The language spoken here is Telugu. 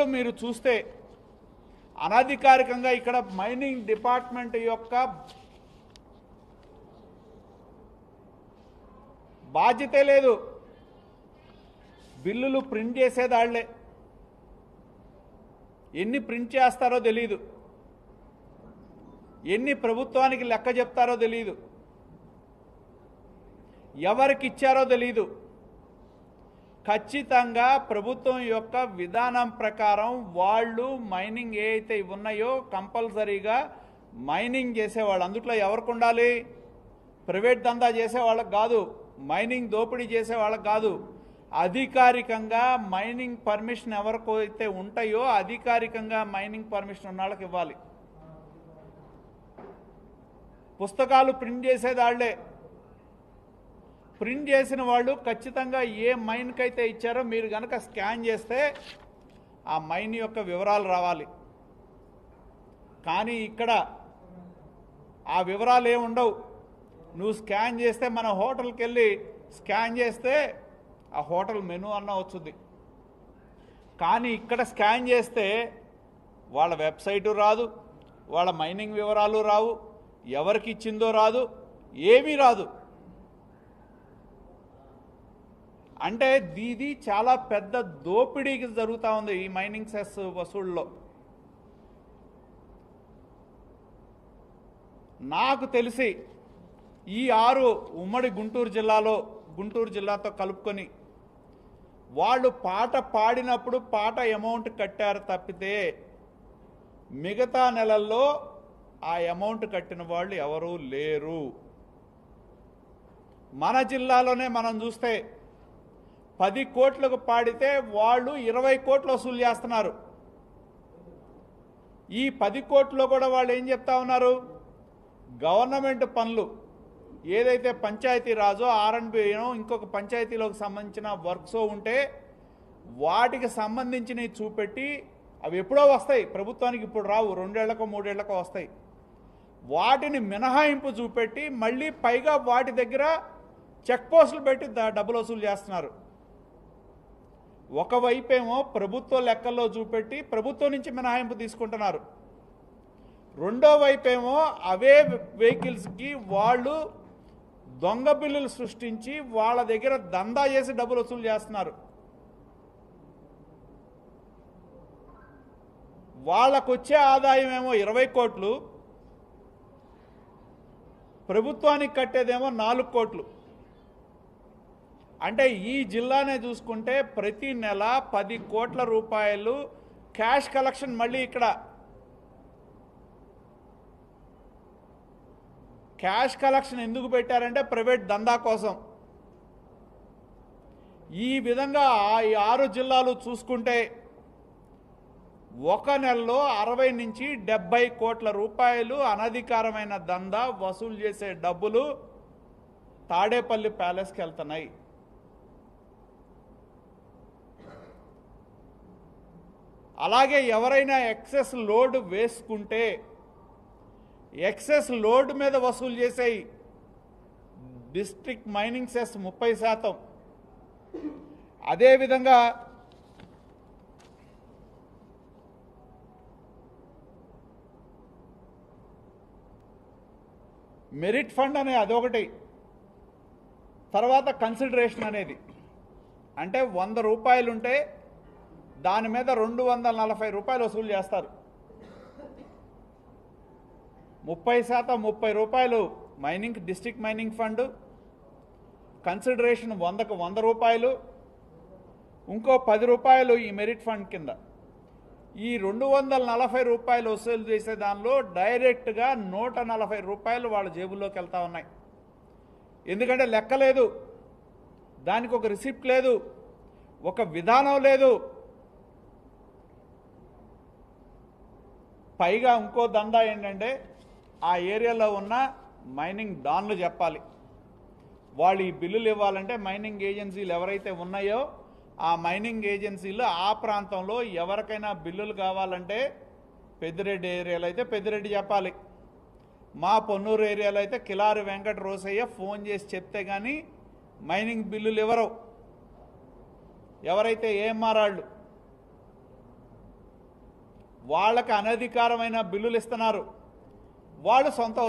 బిల్లులు మీరు చూస్తే అనధికారికంగా ఇక్కడ మైనింగ్ డిపార్ట్మెంట్ యొక్క బాధ్యతే లేదు. బిల్లులు ప్రింట్ చేసేదాళ్ళే. ఎన్ని ప్రింట్ చేస్తారో తెలియదు ఎన్ని ప్రభుత్వానికి లెక్క చెప్తారో తెలియదు ఎవరికి ఇచ్చారో తెలియదు ఖచ్చితంగా ప్రభుత్వం యొక్క విధానం ప్రకారం వాళ్ళు మైనింగ్ ఏ అయితే ఉన్నాయో కంపల్సరీగా మైనింగ్ చేసేవాళ్ళు. అందుట్లో ఎవరికి ఉండాలి? ప్రైవేట్ దందా చేసే వాళ్ళకి కాదు. మైనింగ్ దోపిడీ చేసే వాళ్ళకి కాదు. అధికారికంగా మైనింగ్ పర్మిషన్ ఎవరికైతే ఉంటాయో అధికారికంగా మైనింగ్ పర్మిషన్ ఉన్న వాళ్ళకి ఇవ్వాలి. పుస్తకాలు ప్రింట్ చేసేదాళ్ళే ప్రింట్ చేసిన వాళ్ళు ఖచ్చితంగా ఏ మైన్కి అయితే ఇచ్చారో మీరు కనుక స్కాన్ చేస్తే ఆ మైన్ యొక్క వివరాలు రావాలి. కానీ ఇక్కడ ఆ వివరాలు ఏముండవు నువ్వు స్కాన్ చేస్తే మన హోటల్కి వెళ్ళి స్కాన్ చేస్తే ఆ హోటల్ మెనూ అన్న వచ్చుద్ది కానీ ఇక్కడ స్కాన్ చేస్తే వాళ్ళ వెబ్సైటు రాదు వాళ్ళ మైనింగ్ వివరాలు రావు ఎవరికి ఇచ్చిందో రాదు ఏమీ రాదు. అంటే ఇది చాలా పెద్ద దోపిడీకి జరుగుతూ ఉంది ఈ మైనింగ్ సెస్ వసూళ్ళలో. నాకు తెలిసి ఈ ఆరు ఉమ్మడి గుంటూరు జిల్లాలో గుంటూరు జిల్లాతో కలుపుకొని వాళ్ళు పాట పాడినప్పుడు పాట అమౌంట్ కట్టారు తప్పితే మిగతా నెలల్లో ఆ అమౌంట్ కట్టిన వాళ్ళు ఎవరూ లేరు. మన జిల్లాలోనే మనం చూస్తే పది కోట్లకు పాడితే వాళ్ళు ఇరవై కోట్లు వసూలు చేస్తున్నారు. ఈ పది కోట్లో కూడా వాళ్ళు ఏం చెప్తా ఉన్నారు? గవర్నమెంట్ పనులు. ఏదైతే పంచాయతీ రాజో ఆర్ఎన్బినో ఇంకొక పంచాయతీలోకి సంబంధించిన వర్క్స్ ఉంటే వాటికి సంబంధించినవి చూపెట్టి అవి ఎప్పుడో వస్తాయి. ప్రభుత్వానికి ఇప్పుడు రావు. రెండేళ్ళకో మూడేళ్ళకో వస్తాయి. వాటిని మినహాయింపు చూపెట్టి మళ్ళీ పైగా వాటి దగ్గర చెక్ పోస్టులు పెట్టి డబ్బులు వసూలు చేస్తున్నారు. ఒకవైపేమో ప్రభుత్వ లెక్కల్లో చూపెట్టి ప్రభుత్వం నుంచి మినహాయింపు తీసుకుంటున్నారు. రెండో వైపేమో అవే వెహికల్స్కి వాళ్ళు దొంగ బిల్లులు సృష్టించి వాళ్ళ దగ్గర దందా చేసి డబ్బులు వసూలు చేస్తున్నారు. వాళ్ళకొచ్చే ఆదాయం ఏమో ఇరవై కోట్లు ప్రభుత్వానికి కట్టేదేమో నాలుగు కోట్లు. అంటే ఈ జిల్లానే చూసుకుంటే ప్రతి నెల పది కోట్ల రూపాయలు క్యాష్ కలెక్షన్ మళ్ళీ ఇక్కడ. క్యాష్ కలెక్షన్ ఎందుకు పెట్టారంటే ప్రైవేట్ దందా కోసం. ఈ విధంగా ఈ ఆరు జిల్లాలు చూసుకుంటే ఒక నెలలో అరవై నుంచి డెబ్బై కోట్ల రూపాయలు అనధికారమైన దందా వసూలు చేసే డబ్బులు తాడేపల్లి ప్యాలెస్కి వెళ్తున్నాయి. అలాగే ఎవరైనా ఎక్సెస్ లోడ్ వేసుకుంటే ఎక్సెస్ లోడ్ మీద వసూలు చేసేయి డిస్ట్రిక్ట్ మైనింగ్ సెస్ ముప్పై శాతం. అదేవిధంగా మెరిట్ ఫండ్ అనే అదొకటి తర్వాత కన్సిడరేషన్ అనేది. అంటే వంద రూపాయలుంటే దాని మీద రెండు వందల నలభై రూపాయలు వసూలు చేస్తారు. ముప్పై శాతం ముప్పై రూపాయలు mining district mining fund. Consideration వందకు వంద రూపాయలు. ఇంకో పది రూపాయలు ఈ మెరిట్ ఫండ్ కింద. ఈ రెండు వందల నలభై రూపాయలు వసూలు చేసే దానిలో డైరెక్ట్గా నూట నలభై రూపాయలు వాళ్ళ జేబుల్లోకి వెళ్తా ఉన్నాయి. ఎందుకంటే లెక్క లేదు. దానికి ఒక రిసిప్ట్ లేదు. ఒక విధానం లేదు. పైగా ఇంకో దందా ఏంటంటే ఆ ఏరియాలో ఉన్న మైనింగ్ డాన్లు చెప్పాలి. వాళ్ళు ఈ బిల్లులు ఇవ్వాలంటే మైనింగ్ ఏజెన్సీలు ఎవరైతే ఉన్నాయో ఆ మైనింగ్ ఏజెన్సీలు ఆ ప్రాంతంలో ఎవరికైనా బిల్లులు కావాలంటే పెద్దిరెడ్డి ఏరియాలో అయితే పెద్దిరెడ్డి చెప్పాలి. మా పొన్నూరు ఏరియాలో అయితే కిలారి వెంకట రోసయ్య ఫోన్ చేసి చెప్తే కానీ మైనింగ్ బిల్లులు ఇవ్వరు. ఎవరైతే ఏఎంఆర్ వాళ్ళు వాళ్ళకి అనధికారమైన బిల్లులు ఇస్తున్నారు. వాళ్ళు సొంత